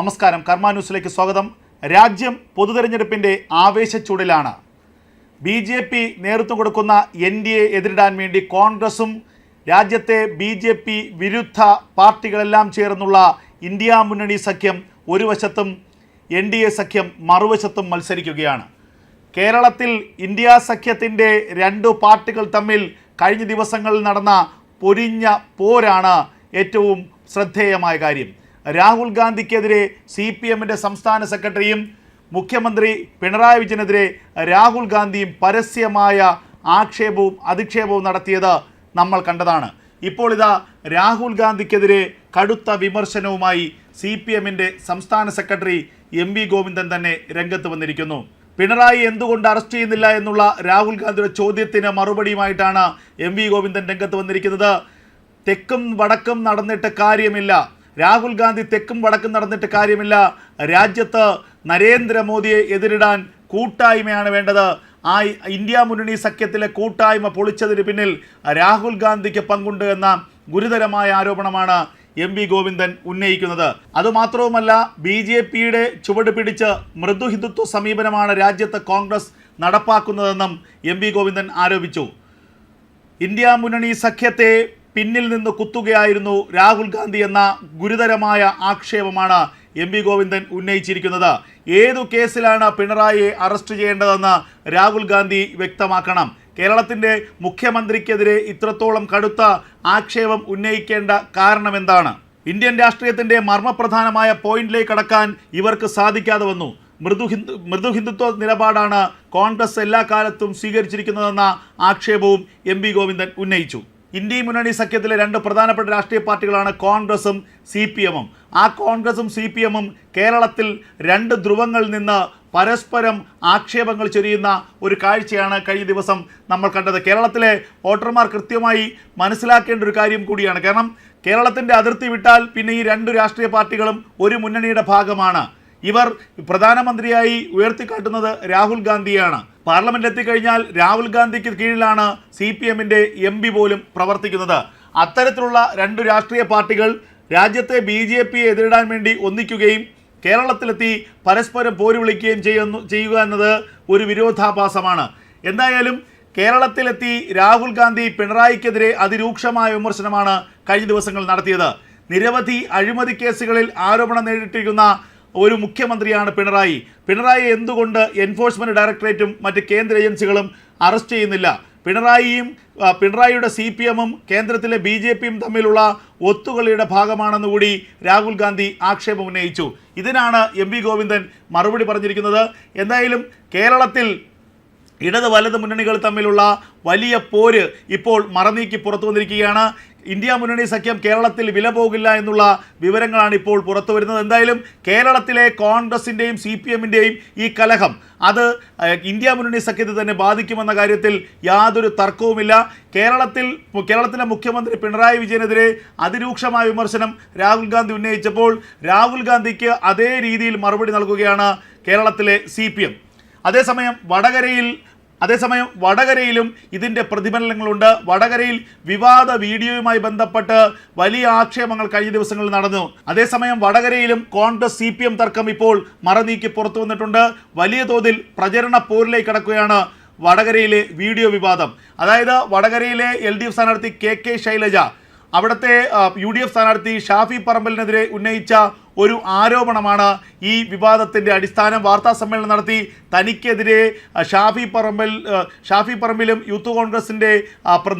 നമസ്കാരം. കർമ്മ ന്യൂസിലേക്ക് സ്വാഗതം. രാജ്യം പൊതുതെരഞ്ഞെടുപ്പിന്റെ ആവേശച്ചൂടിലാണ്. ബി ജെ പി നേതൃത്വം കൊടുക്കുന്ന എൻ ഡി എ എതിരിടാൻ വേണ്ടി കോൺഗ്രസും രാജ്യത്തെ ബി ജെ പി വിരുദ്ധ പാർട്ടികളെല്ലാം ചേർന്നുള്ള ഇന്ത്യ മുന്നണി സഖ്യം ഒരു വശത്തും എൻ ഡി എ സഖ്യം മറുവശത്തും മത്സരിക്കുകയാണ്. കേരളത്തിൽ ഇന്ത്യ സഖ്യത്തിന്റെ രണ്ടു പാർട്ടികൾ തമ്മിൽ കഴിഞ്ഞ ദിവസങ്ങളിൽ നടന്ന പൊരിഞ്ഞ പോരാണ് ഏറ്റവും ശ്രദ്ധേയമായ കാര്യം. രാഹുൽ ഗാന്ധിക്കെതിരെ സി പി എമ്മിന്റെ സംസ്ഥാന സെക്രട്ടറിയും മുഖ്യമന്ത്രി പിണറായി വിജയനെതിരെ രാഹുൽ ഗാന്ധിയും പരസ്യമായ ആക്ഷേപവും അധിക്ഷേപവും നടത്തിയത് നമ്മൾ കണ്ടതാണ്. ഇപ്പോൾ ഇതാ രാഹുൽ ഗാന്ധിക്കെതിരെ കടുത്ത വിമർശനവുമായി സി പി എമ്മിന്റെ സംസ്ഥാന സെക്രട്ടറി എം വി ഗോവിന്ദൻ തന്നെ രംഗത്ത് വന്നിരിക്കുന്നു. പിണറായി എന്തുകൊണ്ട് അറസ്റ്റ് ചെയ്യുന്നില്ല എന്നുള്ള രാഹുൽ ഗാന്ധിയുടെ ചോദ്യത്തിന് മറുപടിയുമായിട്ടാണ് എം വി ഗോവിന്ദൻ രംഗത്ത് വന്നിരിക്കുന്നത്. തെക്കും വടക്കും നടന്നിട്ട് കാര്യമില്ല. രാഹുൽ ഗാന്ധി തെക്കും വടക്കും നടന്നിട്ട് കാര്യമില്ല. രാജ്യത്ത് നരേന്ദ്രമോദിയെ എതിരിടാൻ കൂട്ടായ്മയാണ് വേണ്ടത്. ആ ഇന്ത്യ മുന്നണി സഖ്യത്തിലെ കൂട്ടായ്മ പൊളിച്ചതിന് പിന്നിൽ രാഹുൽ ഗാന്ധിക്ക് പങ്കുണ്ട് എന്ന ഗുരുതരമായ ആരോപണമാണ് എം വി ഗോവിന്ദൻ ഉന്നയിക്കുന്നത്. അതുമാത്രവുമല്ല ബി ജെ പിയുടെ ചുവട് പിടിച്ച് മൃദു ഹിന്ദുത്വ സമീപനമാണ് രാജ്യത്ത് കോൺഗ്രസ് നടപ്പാക്കുന്നതെന്നും എം വി ഗോവിന്ദൻ ആരോപിച്ചു. ഇന്ത്യ മുന്നണി സഖ്യത്തെ പിന്നിൽ നിന്ന് കുത്തുകയായിരുന്നു രാഹുൽ ഗാന്ധി എന്ന ഗുരുതരമായ ആക്ഷേപമാണ് എം വി ഗോവിന്ദൻ ഉന്നയിച്ചിരിക്കുന്നത്. ഏതു കേസിലാണ് പിണറായിയെ അറസ്റ്റ് ചെയ്യേണ്ടതെന്ന് രാഹുൽ ഗാന്ധി വ്യക്തമാക്കണം. കേരളത്തിന്റെ മുഖ്യമന്ത്രിക്കെതിരെ ഇത്രത്തോളം കടുത്ത ആക്ഷേപം ഉന്നയിക്കേണ്ട കാരണം എന്താണ്? ഇന്ത്യൻ രാഷ്ട്രീയത്തിന്റെ മർമ്മപ്രധാനമായ പോയിന്റിലേക്ക് കടക്കാൻ ഇവർക്ക് സാധിക്കാതെ വന്നു. മൃദു ഹിന്ദു മൃദു ഹിന്ദുത്വ നിലപാടാണ് കോൺഗ്രസ് എല്ലാ കാലത്തും സ്വീകരിച്ചിരിക്കുന്നതെന്ന ആക്ഷേപവും എം ഗോവിന്ദൻ ഉന്നയിച്ചു. ഇന്ത്യ മുന്നണി സഖ്യത്തിലെ രണ്ട് പ്രധാനപ്പെട്ട രാഷ്ട്രീയ പാർട്ടികളാണ് കോൺഗ്രസും സി പി എമ്മും. ആ കോൺഗ്രസും സി പി എമ്മും കേരളത്തിൽ രണ്ട് ധ്രുവങ്ങളിൽ നിന്ന് പരസ്പരം ആക്ഷേപങ്ങൾ ചൊരിയുന്ന ഒരു കാഴ്ചയാണ് കഴിഞ്ഞ ദിവസം നമ്മൾ കണ്ടത്. കേരളത്തിലെ വോട്ടർമാർ കൃത്യമായി മനസ്സിലാക്കേണ്ട ഒരു കാര്യം കൂടിയാണ്. കാരണം കേരളത്തിന്റെ അതിർത്തി വിട്ടാൽ പിന്നെ ഈ രണ്ട് രാഷ്ട്രീയ പാർട്ടികളും ഒരു മുന്നണിയുടെ ഭാഗമാണ്. ഇവർ പ്രധാനമന്ത്രിയായി ഉയർത്തിക്കാട്ടുന്നത് രാഹുൽ ഗാന്ധിയാണ്. പാർലമെന്റ് എത്തിക്കഴിഞ്ഞാൽ രാഹുൽ ഗാന്ധിക്ക് കീഴിലാണ് സി പി എമ്മിന്റെ എം പി പോലും പ്രവർത്തിക്കുന്നത്. അത്തരത്തിലുള്ള രണ്ട് രാഷ്ട്രീയ പാർട്ടികൾ രാജ്യത്തെ ബി ജെ പിയെ എതിരിടാൻ വേണ്ടി ഒന്നിക്കുകയും കേരളത്തിലെത്തി പരസ്പരം പോര് വിളിക്കുകയും ചെയ്യുന്നു ചെയ്യുക എന്നത് ഒരു വിരോധാഭാസമാണ്. എന്തായാലും കേരളത്തിലെത്തി രാഹുൽ ഗാന്ധി പിണറായിക്കെതിരെ അതിരൂക്ഷമായ വിമർശനമാണ് കഴിഞ്ഞ ദിവസങ്ങൾ നടത്തിയത്. നിരവധി അഴിമതി കേസുകളിൽ ആരോപണം നേരിട്ടിരിക്കുന്ന ഒരു മുഖ്യമന്ത്രിയാണ് പിണറായി. പിണറായി എന്തുകൊണ്ട് എൻഫോഴ്സ്മെന്റ് ഡയറക്ടറേറ്റും മറ്റ് കേന്ദ്ര ഏജൻസികളും അറസ്റ്റ് ചെയ്യുന്നില്ല? പിണറായിയും പിണറായിയുടെ സി പി എമ്മും കേന്ദ്രത്തിലെ ബി ജെ പിയും തമ്മിലുള്ള ഒത്തുകളിയുടെ ഭാഗമാണെന്ന് കൂടി രാഹുൽ ഗാന്ധി ആക്ഷേപം ഉന്നയിച്ചു. ഇതിനാണ് എം വി ഗോവിന്ദൻ മറുപടി പറഞ്ഞിരിക്കുന്നത്. എന്തായാലും കേരളത്തിൽ ഇടത് വലത് മുന്നണികൾ തമ്മിലുള്ള വലിയ പോര് ഇപ്പോൾ മറനീക്കി പുറത്തു വന്നിരിക്കുകയാണ്. ഇന്ത്യ മുന്നണി സഖ്യം കേരളത്തിൽ വില പോകില്ല എന്നുള്ള വിവരങ്ങളാണ് ഇപ്പോൾ പുറത്തു വരുന്നത്. എന്തായാലും കേരളത്തിലെ കോൺഗ്രസിന്റെയും സി പി എമ്മിന്റെയും ഈ കലഹം അത് ഇന്ത്യ മുന്നണി സഖ്യത്തെ തന്നെ ബാധിക്കുമെന്ന കാര്യത്തിൽ യാതൊരു തർക്കവുമില്ല. കേരളത്തിൽ കേരളത്തിലെ മുഖ്യമന്ത്രി പിണറായി വിജയനെതിരെ അതിരൂക്ഷമായ വിമർശനം രാഹുൽ ഗാന്ധി ഉന്നയിച്ചപ്പോൾ രാഹുൽ ഗാന്ധിക്ക് അതേ രീതിയിൽ മറുപടി നൽകുകയാണ് കേരളത്തിലെ സി അതേസമയം വടകരയിൽ അതേസമയം വടകരയിലും ഇതിന്റെ പ്രതിഫലനങ്ങളുണ്ട്. വടകരയിൽ വിവാദ വീഡിയോയുമായി ബന്ധപ്പെട്ട് വലിയ ആക്ഷേപങ്ങൾ കഴിഞ്ഞ ദിവസങ്ങളിൽ നടന്നു. അതേസമയം വടകരയിലും കോൺഗ്രസ് സി പി എം തർക്കം ഇപ്പോൾ മറനീക്കി പുറത്തു വന്നിട്ടുണ്ട്. വലിയ തോതിൽ പ്രചരണ പോരിലേക്ക് കടക്കുകയാണ് വടകരയിലെ വീഡിയോ വിവാദം. അതായത് വടകരയിലെ എൽ ഡി എഫ് സ്ഥാനാർത്ഥി കെ കെ ശൈലജ അവിടുത്തെ യു ഡി എഫ് സ്ഥാനാർത്ഥി ഷാഫി പറമ്പലിനെതിരെ ഉന്നയിച്ച ഒരു ആരോപണമാണ് ഈ വിവാദത്തിന്റെ അടിസ്ഥാനം. വാർത്താ സമ്മേളനം നടത്തി. തനിക്കെതിരെ ഷാഫി പറമ്പിൽ ഷാഫി പറമ്പിലും യൂത്ത് കോൺഗ്രസിന്റെ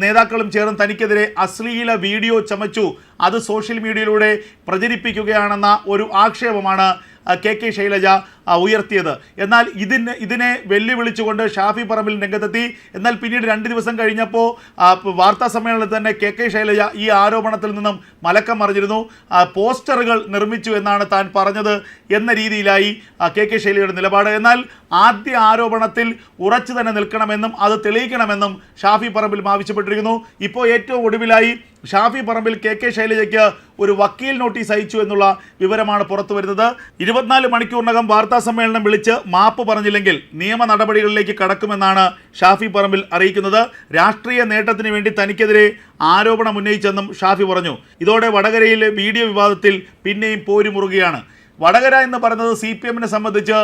നേതാക്കളും ചേർന്ന് തനിക്കെതിരെ അശ്ലീല വീഡിയോ ചമച്ചു. അത് സോഷ്യൽ മീഡിയയിലൂടെ പ്രചരിപ്പിക്കുകയാണെന്ന ഒരു ആക്ഷേപമാണ് കെ കെ ശൈലജ ഉയർത്തിയത്. എന്നാൽ ഇതിന് ഇതിനെ വെല്ലുവിളിച്ചുകൊണ്ട് ഷാഫി പറമ്പിൽ രംഗത്തെത്തി. എന്നാൽ പിന്നീട് രണ്ട് ദിവസം കഴിഞ്ഞപ്പോൾ വാർത്താ സമ്മേളനത്തിൽ തന്നെ കെ കെ ശൈലജ ഈ ആരോപണത്തിൽ നിന്നും മലക്കം മറിഞ്ഞിരുന്നു പോസ്റ്ററുകൾ നിർമ്മിച്ചു എന്നാണ് താൻ പറഞ്ഞത് എന്ന രീതിയിലായി കെ കെ ശൈലിയുടെ നിലപാട്. എന്നാൽ ആദ്യ ആരോപണത്തിൽ ഉറച്ചു തന്നെ നിൽക്കണമെന്നും അത് തെളിയിക്കണമെന്നും ഷാഫി പറമ്പിൽ ആവശ്യപ്പെട്ടിരിക്കുന്നു ഇപ്പോൾ ഏറ്റവും ഒടുവിലായി ഷാഫി പറമ്പിൽ കെ കെ ശൈലജയ്ക്ക് ഒരു വക്കീൽ നോട്ടീസ് അയച്ചു എന്നുള്ള വിവരമാണ് പുറത്തു വരുന്നത്. ഇരുപത്തിനാല് മണിക്കൂറിനകം വാർത്താ സമ്മേളനം വിളിച്ച് മാപ്പ് പറഞ്ഞില്ലെങ്കിൽ നിയമ നടപടികളിലേക്ക് കടക്കുമെന്നാണ് ഷാഫി പറമ്പിൽ അറിയിക്കുന്നത്. രാഷ്ട്രീയ നേട്ടത്തിന് വേണ്ടി തനിക്കെതിരെ ആരോപണം ഉന്നയിച്ചെന്നും ഷാഫി പറഞ്ഞു. ഇതോടെ വടകരയിലെ വീഡിയോ വിവാദത്തിൽ പിന്നെയും പോരുമുറുകയാണ്. വടകര എന്ന് പറയുന്നത് സി പി എമ്മിനെ സംബന്ധിച്ച്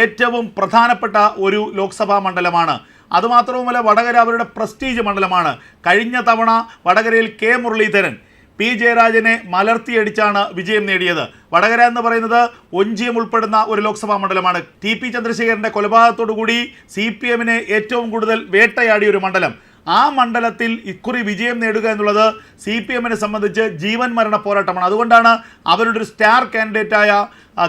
ഏറ്റവും പ്രധാനപ്പെട്ട ഒരു ലോക്സഭാ മണ്ഡലമാണ്. അതുമാത്രവുമല്ല വടകര അവരുടെ പ്രസ്റ്റീജ് മണ്ഡലമാണ്. കഴിഞ്ഞ തവണ വടകരയിൽ കെ മുരളീധരൻ പി ജയരാജനെ മലർത്തിയടിച്ചാണ് വിജയം നേടിയത്. വടകര എന്ന് പറയുന്നത് ഒഞ്ചിയം ഉൾപ്പെടുന്ന ഒരു ലോക്സഭാ മണ്ഡലമാണ്. ടി പി ചന്ദ്രശേഖരന്റെ കൊലപാതകത്തോടുകൂടി സി പി എമ്മിനെ ഏറ്റവും കൂടുതൽ വേട്ടയാടിയ ഒരു മണ്ഡലം. ആ മണ്ഡലത്തിൽ ഇക്കുറി വിജയം നേടുക എന്നുള്ളത് സി പി എമ്മിനെ സംബന്ധിച്ച് ജീവൻ മരണ പോരാട്ടമാണ്. അതുകൊണ്ടാണ് അവരുടെ ഒരു സ്റ്റാർ കാൻഡിഡേറ്റായ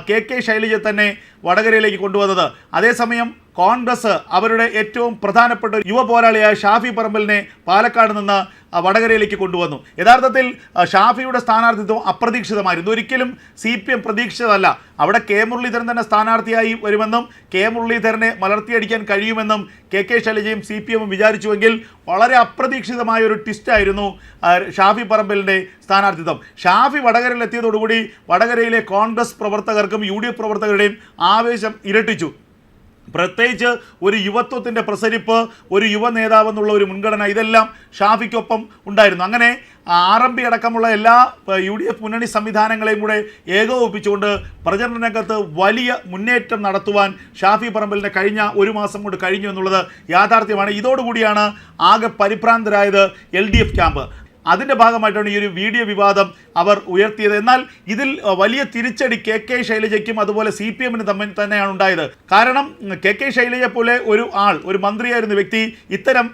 കെ കെ ശൈലജയെ തന്നെ വടകരയിലേക്ക് കൊണ്ടുവന്നത്. അതേസമയം കോൺഗ്രസ് അവരുടെ ഏറ്റവും പ്രധാനപ്പെട്ട യുവ പോരാളിയായ ഷാഫി പറമ്പലിനെ പാലക്കാട് നിന്ന് വടകരയിലേക്ക് കൊണ്ടുവന്നു. യഥാർത്ഥത്തിൽ ഷാഫിയുടെ സ്ഥാനാർത്ഥിത്വം അപ്രതീക്ഷിതമായിരുന്നു. ഒരിക്കലും സി പി എം പ്രതീക്ഷിച്ചതല്ല. അവിടെ കെ മുരളീധരൻ തന്നെ സ്ഥാനാർത്ഥിയായി വരുമെന്നും കെ മുരളീധരനെ മലർത്തിയടിക്കാൻ കഴിയുമെന്നും കെ കെ ശൈലജയും സി പി എമ്മും വിചാരിച്ചുവെങ്കിൽ വളരെ അപ്രതീക്ഷിതമായ ഒരു ട്വിസ്റ്റായിരുന്നു ഷാഫി പറമ്പലിന്റെ സ്ഥാനാർത്ഥിത്വം. ഷാഫി വടകരയിൽ എത്തിയതോടുകൂടി വടകരയിലെ കോൺഗ്രസ് പ്രവർത്തകർക്കും യു ഡി എഫ് പ്രവർത്തകരുടെയും ആവേശം ഇരട്ടിച്ചു. പ്രത്യേകിച്ച് ഒരു യുവത്വത്തിന്റെ പ്രസരിപ്പ് ഒരു യുവ നേതാവ് എന്നുള്ള ഒരു മുൻഗണന ഇതെല്ലാം ഷാഫിക്കൊപ്പം ഉണ്ടായിരുന്നു. അങ്ങനെ ആർ എം പി അടക്കമുള്ള എല്ലാ യു ഡി എഫ് മുന്നണി സംവിധാനങ്ങളെയും കൂടെ ഏകോപിപ്പിച്ചുകൊണ്ട് പ്രചരണ രംഗത്ത് വലിയ മുന്നേറ്റം നടത്തുവാൻ ഷാഫി പറമ്പലിന് കഴിഞ്ഞ ഒരു മാസം കൊണ്ട് കഴിഞ്ഞു എന്നുള്ളത് യാഥാർത്ഥ്യമാണ്. ഇതോടുകൂടിയാണ് ആകെ പരിഭ്രാന്തരായത് എൽ ഡി എഫ് ക്യാമ്പ്. അതിന്റെ ഭാഗമായിട്ടാണ് ഈ ഒരു വീഡിയോ വിവാദം അവർ ഉയർത്തിയത്. എന്നാൽ ഇതിൽ വലിയ തിരിച്ചടി കെ കെ ശൈലജയ്ക്കും അതുപോലെ സി പി എമ്മിന് തമ്മിൽ തന്നെയാണ് ഉണ്ടായത്. കാരണം കെ കെ ശൈലജയെ പോലെ ഒരു ആൾ ഒരു മന്ത്രിയായിരുന്ന വ്യക്തി ഇത്തരം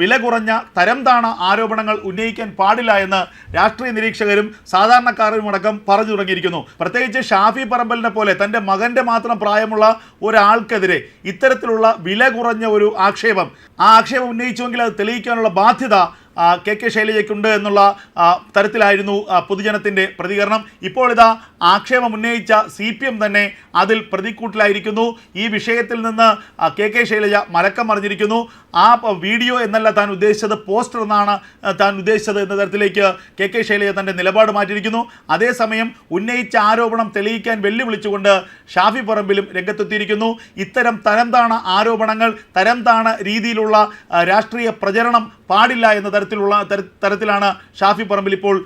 വില കുറഞ്ഞ തരം താണ ആരോപണങ്ങൾ ഉന്നയിക്കാൻ പാടില്ല എന്ന് രാഷ്ട്രീയ നിരീക്ഷകരും സാധാരണക്കാരും അടക്കം പറഞ്ഞു തുടങ്ങിയിരിക്കുന്നു. പ്രത്യേകിച്ച് ഷാഫി പറമ്പലിനെ പോലെ തന്റെ മകന്റെ മാത്രം പ്രായമുള്ള ഒരാൾക്കെതിരെ ഇത്തരത്തിലുള്ള വില കുറഞ്ഞ ഒരു ആക്ഷേപം. ആ ആക്ഷേപം ഉന്നയിച്ചുവെങ്കിൽ അത് തെളിയിക്കാനുള്ള ബാധ്യത കെ കെ ശൈലജയ്ക്കുണ്ട് എന്നുള്ള തരത്തിലായിരുന്നു പൊതുജനത്തിന്റെ പ്രതികരണം. ഇപ്പോൾ ഇതാ ആക്ഷേപം ഉന്നയിച്ച സി പി എം തന്നെ അതിൽ പ്രതിക്കൂട്ടിലായിരിക്കുന്നു. ഈ വിഷയത്തിൽ നിന്ന് കെ കെ ശൈലജ മലക്കം മറിഞ്ഞിരിക്കുന്നു. ആ വീഡിയോ എന്നല്ല താൻ ഉദ്ദേശിച്ചത് പോസ്റ്റർ എന്നാണ് താൻ ഉദ്ദേശിച്ചത് എന്ന തരത്തിലേക്ക് കെ കെ ശൈലജ തന്റെ നിലപാട് മാറ്റിയിരിക്കുന്നു. അതേസമയം ഉന്നയിച്ച ആരോപണം തെളിയിക്കാൻ വെല്ലുവിളിച്ചുകൊണ്ട് ഷാഫി പറമ്പിലും രംഗത്തെത്തിയിരിക്കുന്നു. ഇത്തരം തരംതാണ ആരോപണങ്ങൾ തരംതാണ രീതിയിലുള്ള രാഷ്ട്രീയ പ്രചരണം പാടില്ല എന്ന തരത്തിലുള്ള തരത്തിലാണ് ഷാഫി പറമ്പിൽ ഇപ്പോൾ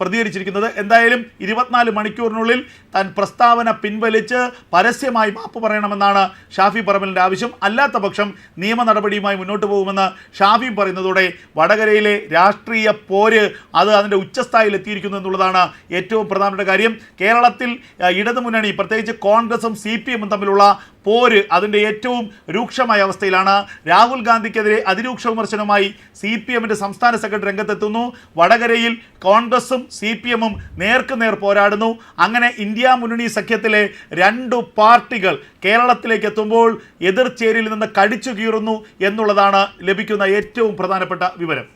പ്രതികരിച്ചിരിക്കുന്നത്. എന്തായാലും ഇരുപത്തിനാല് മണിക്കൂറിനുള്ളിൽ താൻ പ്രസ്താവന പിൻവലിച്ച് പരസ്യമായി മാപ്പ് പറയണമെന്നാണ് ഷാഫി പറമ്പലിന്റെ ആവശ്യം. അല്ലാത്ത പക്ഷം നിയമ നടപടിയുമായി മുന്നോട്ട് പോകുമെന്ന് ഷാഫി പറയുന്നതോടെ വടകരയിലെ രാഷ്ട്രീയ പോര് അത് അതിന്റെ ഉച്ചസ്ഥായിൽ എത്തിയിരിക്കുന്നു എന്നുള്ളതാണ് ഏറ്റവും പ്രധാനപ്പെട്ട കാര്യം. കേരളത്തിൽ ഇടതുമുന്നണി പ്രത്യേകിച്ച് കോൺഗ്രസും സി പി എമ്മും തമ്മിലുള്ള പോര് അതിന്റെ ഏറ്റവും രൂക്ഷമായ അവസ്ഥയിലാണ്. രാഹുൽ ഗാന്ധിക്കെതിരെ അതിരൂക്ഷ വിമർശനവുമായി സി പി എമ്മിന്റെ സംസ്ഥാന സെക്രട്ടറി രംഗത്തെത്തുന്നു. വടകരയിൽ കോൺഗ്രസും സി പി എമ്മും നേർക്കുനേർ പോരാടുന്നു. അങ്ങനെ ഇന്ത്യ മുന്നണി സഖ്യത്തിലെ രണ്ടു പാർട്ടികൾ കേരളത്തിലേക്ക് എത്തുമ്പോൾ എതിർചേരിയിൽ നിന്ന് കടിച്ചു കീറുന്നു എന്നുള്ളതാണ് ലഭിക്കുന്ന ഏറ്റവും പ്രധാനപ്പെട്ട വിവരം.